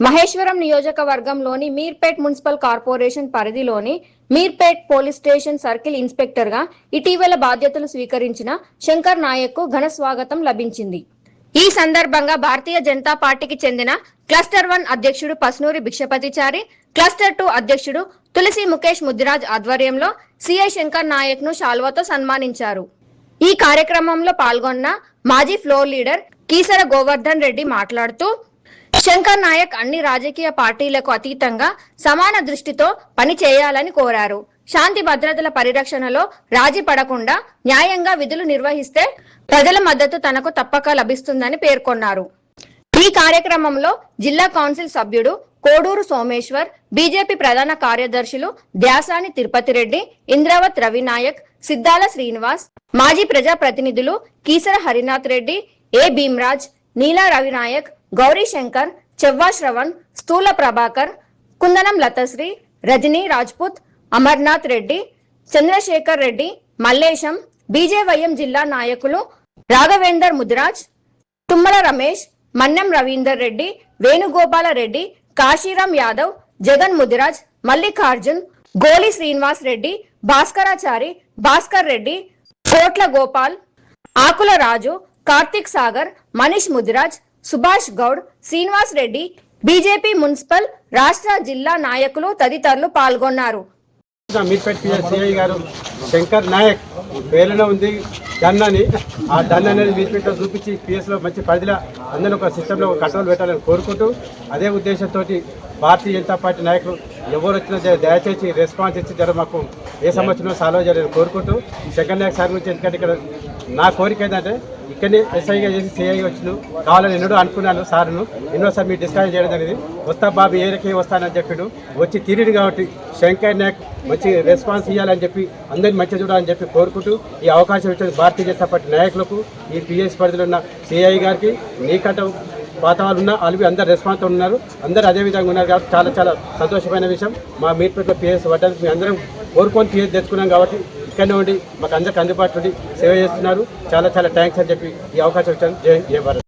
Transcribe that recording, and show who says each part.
Speaker 1: మహేశ్వరం నియోజకవర్గంలోని Meerpet municipal corporation పరిధిలోని Meerpet police station circle ఇన్స్పెక్టర్గా ఇటీవల బాధ్యతలు స్వీకరించిన శంకర్ నాయక్కు ఘన స్వాగతం లభించింది. ఈ సందర్భంగా భారతీయ జనతా పార్టీకి చెందిన క్లస్టర్ వన్ అధ్యక్షుడు పస్నూరి భిక్షపతిచారి క్లస్టర్ టూ అధ్యక్షుడు తులసి ముఖేష్ ముద్దిరాజ్ ఆధ్వర్యంలో సిఐ శంకర్ నాయక్ను శాల్వాతో సన్మానించారు. ఈ కార్యక్రమంలో పాల్గొన్న మాజీ ఫ్లోర్ లీడర్ కీసర గోవర్ధన్ రెడ్డి మాట్లాడుతూ శంకర్ నాయక్ అన్ని రాజకీయ పార్టీలకు అతీతంగా సమాన దృష్టితో పని చేయాలని కోరారు. శాంతి భద్రతల పరిరక్షణలో రాజీ పడకుండా న్యాయంగా విధులు నిర్వహిస్తే ప్రజల మద్దతు తనకు తప్పక లభిస్తుందని పేర్కొన్నారు. ఈ కార్యక్రమంలో జిల్లా కౌన్సిల్ సభ్యుడు కోడూరు సోమేశ్వర్ బీజేపీ ప్రధాన కార్యదర్శులు ద్యాసాని తిరుపతి రెడ్డి ఇంద్రావత్ రవినాయక్ సిద్ధాల శ్రీనివాస్ మాజీ ప్రజా ప్రతినిధులు కీసర హరినాథ్ రెడ్డి ఏ భీమ్రాజ్ నీలా రవినాయక్ గౌరీ శంకర్ చెవ్వా శ్రవణ్ స్థూల ప్రభాకర్ కుందనం లతశ్రీ రజనీ రాజ్పుత్ అమర్నాథ్ రెడ్డి చంద్రశేఖర్ రెడ్డి మల్లేశం బీజేవైఎం జిల్లా నాయకులు రాఘవేందర్ ముదిరాజ్ తుమ్మల రమేష్ మన్నెం రవీందర్ రెడ్డి వేణుగోపాల రెడ్డి కాశీరాం యాదవ్ జగన్ ముదిరాజ్ మల్లికార్జున్ గోలి శ్రీనివాస్ రెడ్డి భాస్కరాచారి భాస్కర్ రెడ్డి కోట్ల గోపాల్ ఆకుల రాజు కార్తిక్ సాగర్ మనీష్ ముదిరాజ్ సుభాష్ గౌడ్ శ్రీనివాస్ రెడ్డి బీజేపీ మున్సిపల్ రాష్ట్ర జిల్లా నాయకులు తదితరులు పాల్గొన్నారు.
Speaker 2: మీర్పేట్ సిఐ గారు శంకర్ నాయక్ పేరులో ఉంది డన్ అని ఆ డన్ అనేది మీర్పేట్లో చూపించి పిఎస్లో మంచి పరిధిలో అందరూ ఒక సిస్టంలో కంట్రోల్ పెట్టాలని కోరుకుంటూ అదే ఉద్దేశంతో భారతీయ జనతా పార్టీ నాయకులు ఎవరు వచ్చినా దయచేసి రెస్పాన్స్ ఇచ్చి జర మాకు ఏ సమస్యను సాల్వ్ చేయాలని కోరుకుంటూ శంకర్ నాయక్ సార్ గురించి ఎందుకంటే ఇక్కడ నా కోరిక ఏంటంటే ఇక్కడనే ఎస్ఐగా చేసి సిఐ వచ్చిన కావాలని ఎన్నడూ అనుకున్నాను సార్ను. ఎన్నోసారి మీరు డిస్కస్ చేయడం జరిగింది. వస్తా బాబు ఏరికే వస్తానని చెప్పిండు. వచ్చి తీరిడు కాబట్టి శంకర్ నాయక్ మంచి రెస్పాన్స్ ఇవ్వాలని చెప్పి అందరిని మంచి చూడాలని చెప్పి కోరుకుంటూ ఈ అవకాశం ఇచ్చిన భారతీయ జనతా పార్టీ నాయకులకు ఈ పిఎస్ పరిధిలో ఉన్న సిఐ గారికి నీకంట వాతావరణం ఉన్న వాళ్ళు అందరు రెస్పాన్స్ ఉన్నారు. అందరు అదే విధంగా ఉన్నారు కాబట్టి చాలా చాలా సంతోషమైన విషయం. మా మీట్పేటలో పిఎస్ పడ్డానికి మేము అందరం కోరుకొని పిఎస్ తెచ్చుకున్నాం కాబట్టి ఇక్కడనే ఉండి మాకు అందరికి అందుబాటులో సేవ చేస్తున్నారు. చాలా చాలా థ్యాంక్స్ అని చెప్పి ఈ అవకాశం ఇచ్చాను. జై జయ భారత్.